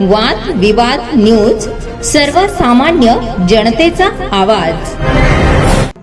वाद विवाद न्यूज सर्वसामान्य जनतेचा आवाज.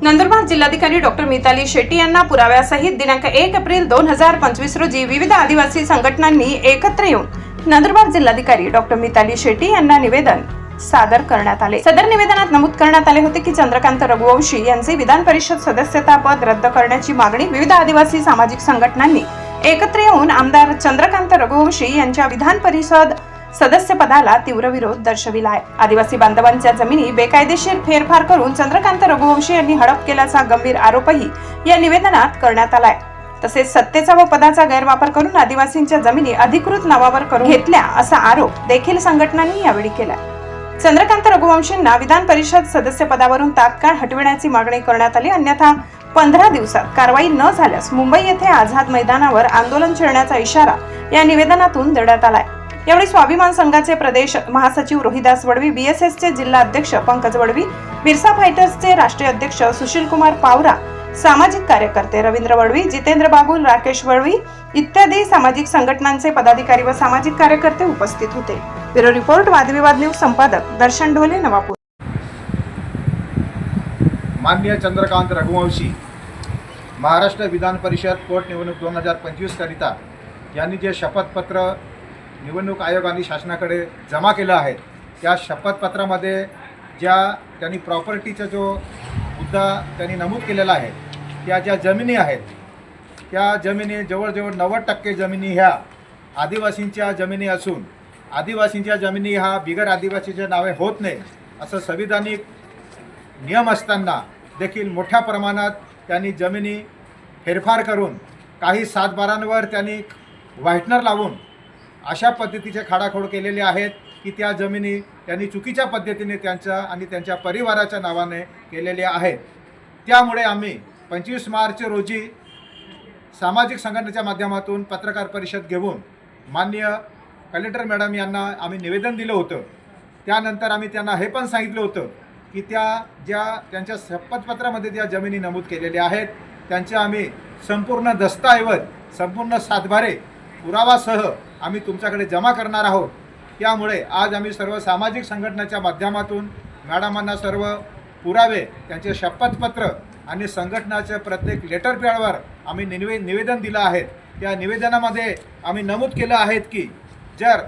नंदुरबार जिल्हाधिकारी डॉक्टर मिताली शेट्टी यांना पुराव्यासहित दिनांक एक एप्रिल दोन हजार पंचवीस रोजी विविध आदिवासी संघटनांनी एकत्र येऊन नंदुरबार जिल्हाधिकारी डॉक्टर मिताली शेट्टी यांना निवेदन सादर करण्यात आले. सदर निवेदनात नमूद करण्यात आले होते की चंद्रकांत रघुवंशी यांचे विधान परिषद सदस्यता पद रद्द करण्याची मागणी विविध आदिवासी सामाजिक संघटनांनी एकत्र येऊन आमदार चंद्रकांत रघुवंशी यांच्या विधान परिषद सदस्यपदाला तीव्र विरोध दर्शविला आहे आदिवासी बांधवांच्या जमिनी बेकायदेशीर फेरफार करून चंद्रकांत रघुवंशी यांनी हडप केल्याचा गंभीर आरोपही या निवेदनात करण्यात आलाय. तसेच सत्तेचा व पदाचा गैरवापर करून आदिवासींच्या जमिनी अधिकृत नावावर करून घेतल्या असा आरोप देखील संघटनांनी यावेळी केला चंद्रकांत रघुवंशींना विधान परिषद सदस्य पदावरून तात्काळ हटविण्याची मागणी करण्यात आली. अन्यथा पंधरा दिवसात कारवाई न झाल्यास मुंबई येथे आझाद मैदानावर आंदोलन छेडण्याचा इशारा या निवेदनातून देण्यात आलाय. यावेळी स्वाभिमान संघाचे प्रदेश महासचिव रोहिदास वडवी बीएसएसचे जिल्हा अध्यक्ष पंकज वडवी बिरसा फायटर्सचे राष्ट्रीय अध्यक्ष सुशील कुमार पावरा सामाजिक कार्यकर्ते रवींद्र वडवी जितेंद्र बागुल राकेश वडवी इत्यादी सामाजिक संघटनांचे पदाधिकारी व सामाजिक कार्यकर्ते उपस्थित होते. ब्युरो रिपोर्ट वादविवाद न्यूज संपादक दर्शन ढोले नवापूर. माननीय चंद्रकांत रघुवंशी महाराष्ट्र विधान परिषद पोटनिवडणूक दोन हजार पंचवीसकरिता यांनी जे शपथपत्र निवडणूक आयोगाने शासनाकडे जमा केलं आहे. त्या शपथपत्रामध्ये ज्या त्यांनी प्रॉपर्टीचा जो मुद्दा त्यांनी नमूद केलेला आहे त्या ज्या जमिनी आहेत त्या जमिनी जवळजवळ नव्वद टक्के जमिनी ह्या आदिवासींच्या जमिनी असून आदिवासींच्या जमिनी ह्या बिगर आदिवासीच्या नावे होत नाही असं संविधानिक नियम असताना देखील मोठ्या प्रमाणात त्यांनी जमिनी फेरफार करून काही सातबारांवर त्यांनी व्हाईटनर लावून अशा पद्धतीचे खाडाखोड केलेले आहेत की त्या जमिनी त्यांनी चुकीच्या पद्धतीने त्यांच्या आणि त्यांच्या परिवाराच्या नावाने केलेल्या आहेत. त्यामुळे आम्ही पंचवीस मार्च रोजी सामाजिक संघटनेच्या माध्यमातून पत्रकार परिषद घेऊन माननीय कलेक्टर मॅडम यांना आम्ही निवेदन दिलं होतं. त्यानंतर आम्ही त्यांना हे पण सांगितलं होतं की त्या ज्या त्यांच्या शपथपत्रामध्ये ज्या जमिनी नमूद केलेल्या आहेत त्यांचे आम्ही संपूर्ण दस्तऐवज संपूर्ण सातभारे पुरावासह आम्ही तुमच्याकडे जमा करणार आहोत. त्यामुळे आज आम्ही सर्व सामाजिक संघटनेच्या माध्यमातून मॅडमांना सर्व पुरावे त्यांचे शपथपत्र आणि संघटनाच्या प्रत्येक लेटर पॅडवर आम्ही निवे निवेदन दिलं आहे. त्या निवेदनामध्ये आम्ही नमूद केलं आहेत की जर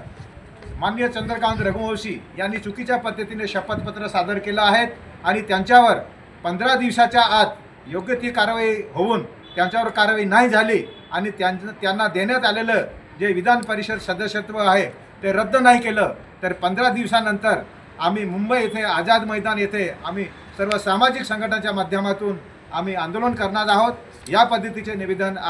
माननीय चंद्रकांत रघुवंशी यांनी चुकीच्या पद्धतीने शपथपत्र सादर केलं आहे आणि त्यांच्यावर पंधरा दिवसाच्या आत योग्य ती कारवाई होऊन त्यांच्यावर कारवाई नाही झाली आणि त्यां त्यांना देण्यात आलेलं जे विधान परिषद सदस्यत्व आहे ते रद्द नाही केलं तर पंधरा दिवसानंतर आम्ही मुंबई येथे आझाद मैदान येथे आम्ही सर्व सामाजिक संघटनाच्या माध्यमातून आम्ही आंदोलन करणार आहोत. या पद्धतीचे निवेदन आज